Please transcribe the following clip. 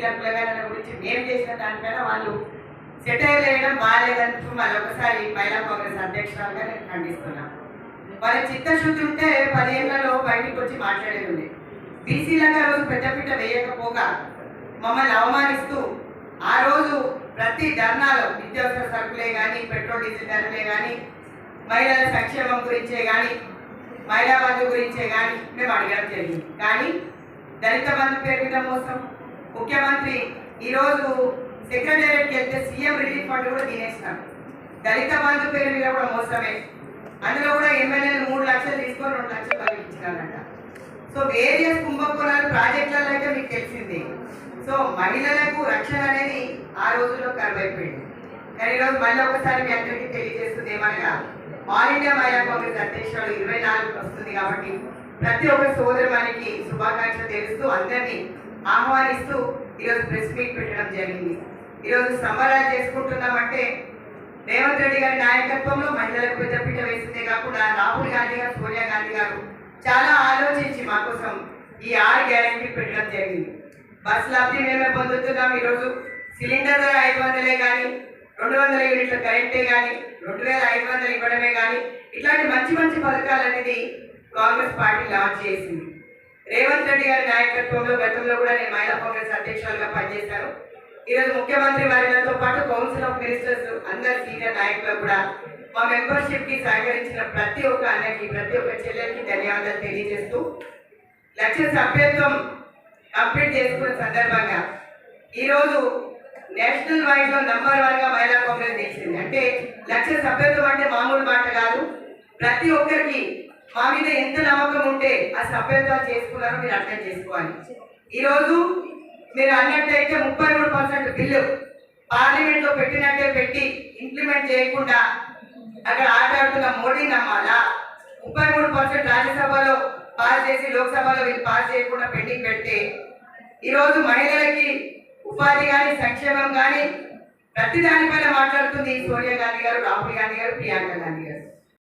బీసీల పిల్లగాళ్ళ గురించి మేము చేసిన దానికన్నా వాళ్ళు సెటైర్ వేయడం బాగాలేదంటూ మళ్ళీ ఒకసారి మహిళా కాంగ్రెస్ అధ్యక్షురాలుగా నేను ఖండిస్తున్నాను వాళ్ళ చిత్తశుద్ధి ఉంటే పదేళ్ళలో బయటికి వచ్చి మాట్లాడేది ఉంది బీసీలకు ఆ రోజు పెద్దపీట వేయకపోగా మమ్మల్ని అవమానిస్తూ ఆ రోజు ప్రతి ధర్నాలో నిత్యావసర సరుకులే కానీ పెట్రోల్ డీజిల్ ధరలే కానీ మహిళల సంక్షేమం గురించే కానీ మహిళా బంధు గురించే కానీ మేము అడగడం జరిగింది. కానీ దళిత బంధు పేరు మీద మోసం ముఖ్యమంత్రి ఈరోజు సెక్రటేరియట్కి వెళ్తే సీఎం రిలీఫ్ ఫండ్ కూడా తినేసినాం దళిత బంధు పేరు మీద కూడా మోసమే. అందులో కూడా ఎమ్మెల్యేలు మూడు లక్షలు తీసుకొని రెండు లక్షలు తగ్గించినారంట సో వేరియస్ కుంభకోణాలు ప్రాజెక్టులలో అయితే మీకు తెలిసిందే. సో మహిళలకు రక్షణ అనేది ఆ రోజుల్లో కరువైపోయింది. కానీ ఈరోజు మళ్ళీ ఒకసారి మీ అందరికీ తెలియజేస్తుంది ఏమనగా ఆల్ ఇండియా మహిళా కాంగ్రెస్ అధ్యక్షుడు ఇరవై నాలుగు వస్తుంది కాబట్టి ప్రతి ఒక్క సోదరుమానికి శుభాకాంక్షలు తెలుస్తూ అందరినీ ఆహ్వానిస్తూ ఈరోజు ప్రెస్ మీట్ పెట్టడం జరిగింది. ఈరోజు సంబరాలు చేసుకుంటున్నామంటే రేవంత్ రెడ్డి గారి నాయకత్వంలో మహిళలకు పెద్దపీట వేసిందే కాకుండా రాహుల్ గాంధీ గారు సోనియా గాంధీ గారు చాలా ఆలోచించి మా కోసం ఈ ఆరు గ్యారంటీ పెట్టడం జరిగింది. బస్ లబ్ధి మేమే పొందుతున్నాం ఈరోజు. సిలిండర్ ధర ఐదు వందలే కానీ రెండు వందల యూనిట్ల కరెంటే కానీ రెండు వేల ఐదు వందలు ఇవ్వడమే కానీ ఇట్లాంటి మంచి మంచి పథకాలు అనేది కాంగ్రెస్ పార్టీ లాంచ్ చేసింది. రేవంత్ రెడ్డి గారి నాయకత్వంలో గతంలో కూడా నేను మహిళా కాంగ్రెస్ అధ్యక్షులుగా పనిచేశాను. ఈరోజు ముఖ్యమంత్రి వారితో పాటు కౌన్సిల్ ఆఫ్ మినిస్టర్స్ అందరు సీనియర్ నాయకులు కూడా మా మెంబర్షిప్కి సహకరించిన ప్రతి ఒక్క అన్నకి ప్రతి ఒక్క చెల్లెలకి ధన్యవాదాలు తెలియజేస్తూ లక్ష్య సభ్యత్వం కంప్లీట్ చేసుకున్న సందర్భంగా ఈరోజు నేషనల్ వైడ్లో నంబర్ వన్గా మహిళా కాంగ్రెస్ చేసింది అంటే లక్ష్య సభ్యత్వం అంటే మామూలు మాట కాదు. ప్రతి ఒక్కరికి మా మీద ఎంత నమ్మకం ఉంటే ఆ సభ్యత్వాలు చేసుకున్నారో మీరు అర్థం చేసుకోవాలి. ఈరోజు మీరు అన్నట్టయితే ముప్పై మూడు పర్సెంట్ బిల్లు పార్లమెంట్లో పెట్టినట్టే పెట్టి ఇంప్లిమెంట్ చేయకుండా అక్కడ ఆటాడుతున్న మోడీ నమ్మాలా? ముప్పై మూడు పర్సెంట్ రాజ్యసభలో పాస్ చేసి లోక్సభలో వీళ్ళు పాస్ చేయకుండా పెండింగ్ పెడితే ఈరోజు మహిళలకి ఉపాధి కానీ సంక్షేమం కానీ ప్రతి దానిపైన మాట్లాడుతుంది సోనియా గాంధీ గారు రాహుల్ గాంధీ గారు ప్రియాంక గాంధీ గారు.